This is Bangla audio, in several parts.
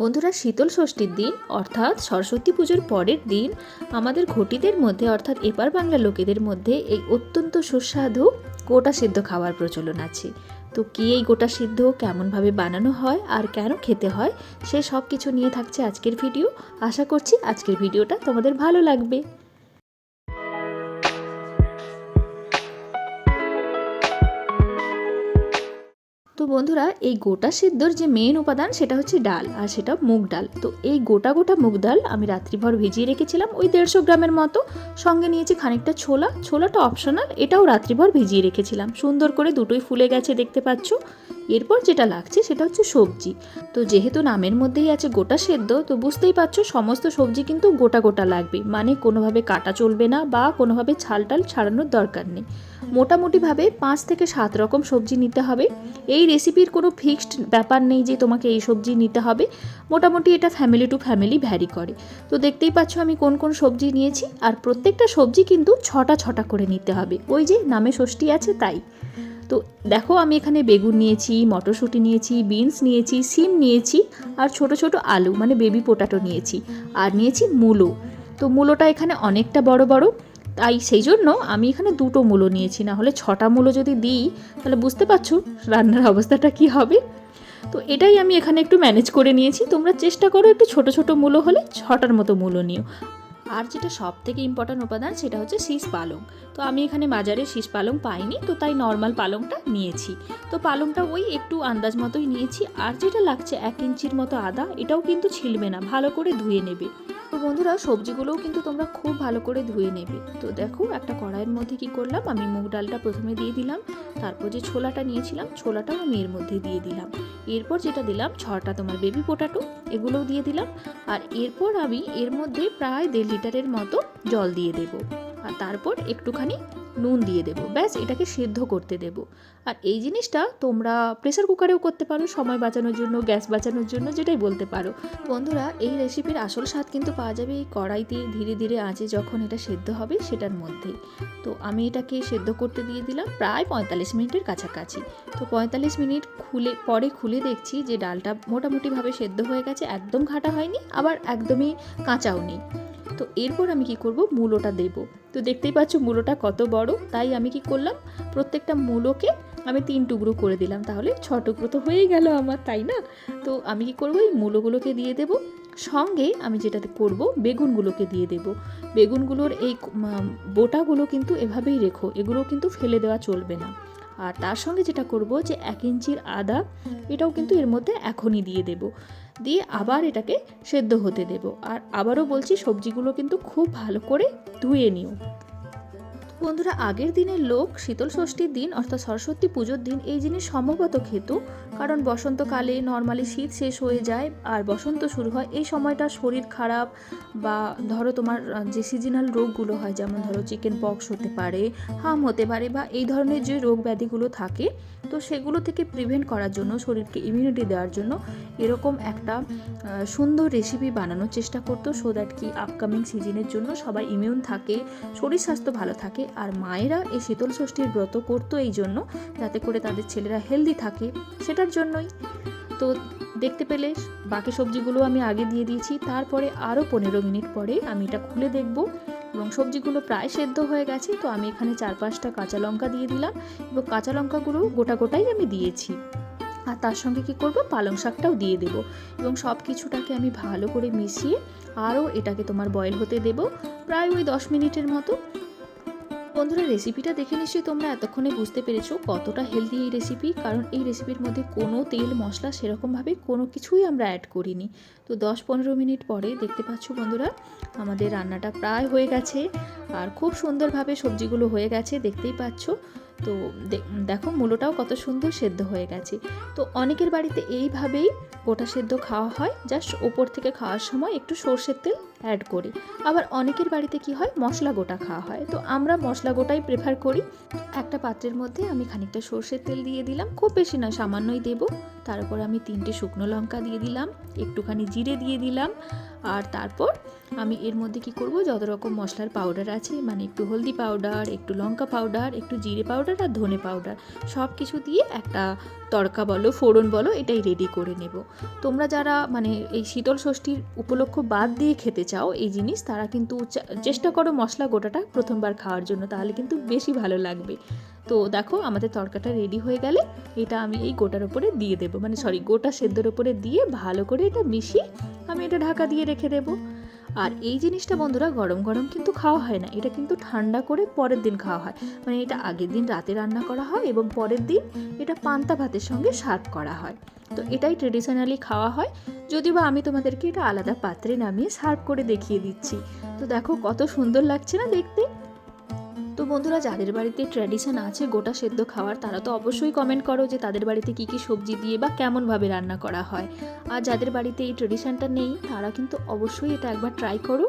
বন্ধুরা শীতল ষষ্ঠীর দিন, অর্থাৎ সরস্বতী পুজোর পরের দিন, আমাদের ঘটিদের মধ্যে, অর্থাৎ এপার বাংলা লোকেদের মধ্যে এই অত্যন্ত সুস্বাদু গোটা সিদ্ধ খাওয়ার প্রচলন আছে। তো কী এই গোটা সিদ্ধ, কেমনভাবে বানানো হয় আর কেন খেতে হয়, সে সব কিছু নিয়ে থাকছে আজকের ভিডিও। আশা করছি আজকের ভিডিওটা তোমাদের ভালো লাগবে। তো বন্ধুরা, এই গোটা সিদ্ধর যে মেন উপাদান সেটা হচ্ছে ডাল আর সেটা মুগ ডাল। তো এই গোটা গোটা মুগ ডাল আমি রাত্রিভর ভিজিয়ে রেখেছিলাম ওই দেড়শো গ্রামের মতো। সঙ্গে নিয়েছি খানিকটা ছোলা। ছোলাটা অপশনাল এটাও রাত্রিভর ভিজিয়ে রেখেছিলাম। সুন্দর করে দুটোই ফুলে গেছে দেখতে পাচ্ছ। এরপর যেটা লাগছে সেটা হচ্ছে সবজি। তো যেহেতু নামের মধ্যেই আছে গোটা সেদ্ধ, তো বুঝতেই পারছ সমস্ত সবজি কিন্তু গোটা গোটা লাগবে। মানে কোনোভাবে কাটা চলবে না বা কোনোভাবে ছালটাল ছাড়ানোর দরকার নেই। মোটামুটিভাবে পাঁচ থেকে সাত রকম সবজি নিতে হবে। এই রেসিপির কোনো ফিক্সড ব্যাপার নেই যে তোমাকে এই সবজি নিতে হবে। মোটামুটি এটা ফ্যামিলি টু ফ্যামিলি ভ্যারি করে। তো দেখতেই পাচ্ছ আমি কোন কোন সবজি নিয়েছি আর প্রত্যেকটা সবজি কিন্তু ছটা ছটা করে নিতে হবে। ওই যে নামে ষষ্ঠী আছে তাই। তো দেখো আমি এখানে বেগুন নিয়েছি, মটরশুঁটি নিয়েছি বিনস নিয়েছি, সিম নিয়েছি আর ছোট ছোট আলু মানে বেবি পোটাটো নিয়েছি। আর নিয়েছি মূলো। তো মূলোটা এখানে অনেকটা বড় বড়। তাই সেই জন্য আমি এখানে দুটো মূলো নিয়েছি। না হলে ছটা মূলো যদি দিই, তাহলে বুঝতে পারছ রান্নার অবস্থাটা কি হবে। তো এটাই আমি এখানে একটু ম্যানেজ করে নিয়েছি। তোমরা চেষ্টা করো একটু ছোট ছোট মূলো হলে ছটার মতো মূলো নিও। আর যেটা সব থেকে ইম্পর্ট্যান্ট উপাদান, সেটা হচ্ছে শীষ পালং। তো আমি এখানে বাজারে শীষ পালং পাইনি, তো তাই নর্মাল পালংটা নিয়েছি। তো পালংটা ওই একটু আন্দাজ মতোই নিয়েছি। আর যেটা লাগছে এক ইঞ্চির মতো আদা, এটাও কিন্তু ছিলবে না, ভালো করে ধুয়ে নেবে। তো বন্ধুরা, সবজিগুলোও কিন্তু তোমরা খুব ভালো করে ধুয়ে নেবে। তো দেখো, একটা কড়াইয়ের মধ্যে কি করলাম? আমি মুগ ডালটা প্রথমে দিয়ে দিলাম, তারপর যে ছোলাটা নিয়েছিলাম, ছোলাটাও আমি এর মধ্যে দিয়ে দিলাম। এরপর যেটা দিলাম, ছটা তোমার বেবি পোটাটো এগুলোও দিয়ে দিলাম। আর এরপর আমি এর মধ্যে প্রায় দেড় লিটারের মতো জল দিয়ে দেব। আর তারপর একটুখানি নুন দিয়ে দেবো। ব্যাস, এটাকে সিদ্ধ করতে দেব। আর এই জিনিসটা তোমরা প্রেসার কুকারেও করতে পারো, সময় বাঁচানোর জন্য গ্যাস বাঁচানোর জন্য, যেটাই বলতে পারো। বন্ধুরা, এই রেসিপির আসল স্বাদ কিন্তু পাওয়া যাবে এই কড়াইতে ধীরে ধীরে আঁচে যখন এটা সেদ্ধ হবে সেটার মধ্যেই। তো আমি এটাকে সেদ্ধ করতে দিয়ে দিলাম প্রায় পঁয়তাল্লিশ মিনিটের কাছাকাছি। তো পঁয়তাল্লিশ মিনিট খুলে, পরে খুলে দেখছি যে ডালটা মোটামুটিভাবে সেদ্ধ হয়ে গেছে, একদম ঘাটা হয়নি, আবার একদমই কাঁচাও নেই। তো এরপর আমি কি করব? মূলোটা দেব। তো দেখতেই পাচ্ছ মূলোটা কত বড়, তাই আমি কি করলাম? প্রত্যেকটা মূলোকে আমি তিন টুকরো করে দিলাম। তাহলে ছ টুকরো তো হয়েই গেল আমার, তাই না? তো আমি কি করব? এই মূলোগুলোকে দিয়ে দেব। সঙ্গে আমি যেটাতে করব, বেগুনগুলোকে দিয়ে দেব। বেগুনগুলোর এই বোটাগুলো কিন্তু এভাবেই রেখো। এগুলো কিন্তু ফেলে দেওয়া চলবে না। আর তার সঙ্গে যেটা করব যে এক ইঞ্চির আদা, এটাও কিন্তু এর মধ্যে এখনই দিয়ে দেব। দিয়ে আবার এটাকে সেদ্ধ হতে দেব। আর আবারও বলছি, সবজিগুলো কিন্তু খুব ভালো করে ধুয়ে নিও। বন্ধুরা, আগের দিনের লোক শীতল ষষ্ঠীর দিন অর্থাৎ সরস্বতী পুজোর দিন এই জিনিস সম্ভবত খেত। কারণ বসন্তকালে নর্মালি শীত শেষ হয়ে যায় আর বসন্ত শুরু হয়। এই সময়টা শরীর খারাপ বা ধরো তোমার যে সিজনাল রোগগুলো হয়, যেমন ধরো চিকেন পক্স হতে পারে, হাম হতে পারে বা এই ধরনের যে রোগ ব্যাধিগুলো থাকে, তো সেগুলো থেকে প্রিভেন্ট করার জন্য, শরীরকে ইমিউনিটি দেওয়ার জন্য এরকম একটা সুন্দর রেসিপি বানানোর চেষ্টা করতো সো দ্যাট কি আপকামিং সিজনের জন্য সবাই ইমিউন থাকে, শরীর স্বাস্থ্য ভালো থাকে আর মায়েরা এই শীতল ষষ্ঠীর ব্রত করতো এই জন্য, যাতে করে তাদের ছেলেরা হেলদি থাকে, সেটার জন্যই। তো দেখতে পেলে, বাকি সবজিগুলো আমি আগে দিয়ে দিয়েছি, তারপরে আরও পনেরো মিনিট পরে আমি এটা খুলে দেখব। এবং সবজিগুলো প্রায় সেদ্ধ হয়ে গেছে, তো আমি এখানে চার পাঁচটা কাঁচা লঙ্কা দিয়ে দিলাম। এবং কাঁচা লঙ্কাগুলো গোটা গোটাই আমি দিয়েছি। আর তার সঙ্গে কি করব? পালং শাকটাও দিয়ে দেব। এবং সব কিছুটাকে আমি ভালো করে মিশিয়ে আরও এটাকে তোমার বয়েল হতে দেব, প্রায় ওই দশ মিনিটের মতো। বন্ধুরা রেসিপিটা দেখে নিশ্চয়ই তোমরা এতক্ষণে বুঝতে পেরেছ কতটা হেলদি এই রেসিপি কারণ এই রেসিপির মধ্যে কোনো তেল, মশলা সেরকমভাবে কোনো কিছুই আমরা অ্যাড করিনি। তো দশ পনেরো মিনিট পরে দেখতে পাচ্ছ বন্ধুরা, আমাদের রান্নাটা প্রায় হয়ে গেছে। আর খুব সুন্দরভাবে সবজিগুলো হয়ে গেছে, দেখতেই পাচ্ছ। তো দেখো মূলোটাও কত সুন্দর সেদ্ধ হয়ে গেছে। তো অনেকের বাড়িতে এইভাবেই গোটা সেদ্ধ খাওয়া হয়, জাস্ট ওপর থেকে খাওয়ার সময় একটু সর্ষের তেল অ্যাড করি। আবার অনেকের বাড়িতে কি হয়, মশলা গোটা খাওয়া হয়। তো আমরা মশলা গোটাই প্রেফার করি। একটা পাত্রের মধ্যে আমি খানিকটা সর্ষের তেল দিয়ে দিলাম, খুব বেশি নয়, সামান্যই দেব। তারপর আমি তিনটে শুকনো লঙ্কা দিয়ে দিলাম, একটুখানি জিরে দিয়ে দিলাম আর তারপর আমি এর মধ্যে কি করব? যত রকম মশলার পাউডার আছে মানে একটু হলদি পাউডার একটু লঙ্কা পাউডার একটু জিরে পাউডার আর ধনে পাউডার সব কিছু দিয়ে একটা তড়কা বলো, ফোড়ন বলো, এটাই রেডি করে নেব। তোমরা যারা মানে এই শীতল ষষ্ঠীর উপলক্ষ বাদ দিয়ে খেতে চাও এই জিনিস, তারা কিন্তু চেষ্টা করো মশলা গোটাটা প্রথমবার খাওয়ার জন্য, তাহলে কিন্তু বেশি ভালো লাগবে। তো দেখো আমাদের তরকাটা রেডি হয়ে গেলে এটা আমি এই গোটার উপরে দিয়ে দেবো। মানে সরি গোটা সেদ্ধর উপরে দিয়ে ভালো করে এটা মিশিয়ে আমি এটা ঢাকা দিয়ে রেখে দেবো। আর এই জিনিসটা বন্ধুরা গরম গরম কিন্তু খাওয়া হয় না। এটা কিন্তু ঠান্ডা করে পরের দিন খাওয়া হয়। মানে এটা আগের দিন রাতে রান্না করা হয় এবং পরের দিন এটা পান্তা ভাতের সঙ্গে সার্ভ করা হয়। তো এটাই ট্রেডিশনালি খাওয়া হয়। যদিও বা আমি তোমাদেরকে এটা আলাদা পাত্রে নামিয়ে সার্ভ করে দেখিয়ে দিচ্ছি। তো দেখো কত সুন্দর লাগছে না দেখতে। বন্ধুরা, যাদের বাড়িতে ট্র্যাডিশন আছে গোটা সেদ্ধ খাওয়ার, তারা তো অবশ্যই কমেন্ট করো যে তাদের বাড়িতে কী কী সবজি দিয়ে বা কেমনভাবে রান্না করা হয়। আর যাদের বাড়িতে এই ট্রেডিশনটা নেই, তারা কিন্তু অবশ্যই এটা একবার ট্রাই করো।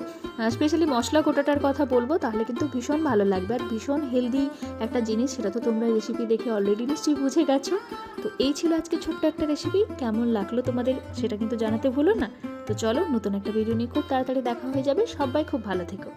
স্পেশালি মশলা গোটাটার কথা বলব, তাহলে কিন্তু ভীষণ ভালো লাগবে। আর ভীষণ হেলদি একটা জিনিস, সেটা তো তোমরা রেসিপি দেখে অলরেডি নিশ্চয়ই বুঝে গেছো। তো এই ছিল আজকে ছোট্ট একটা রেসিপি কেমন লাগল তোমাদের সেটা কিন্তু জানাতে ভুলো না। তো চলো, নতুন একটা ভিডিও নিয়ে খুব তাড়াতাড়ি দেখা হয়ে যাবে। সবাই খুব ভালো থেকো।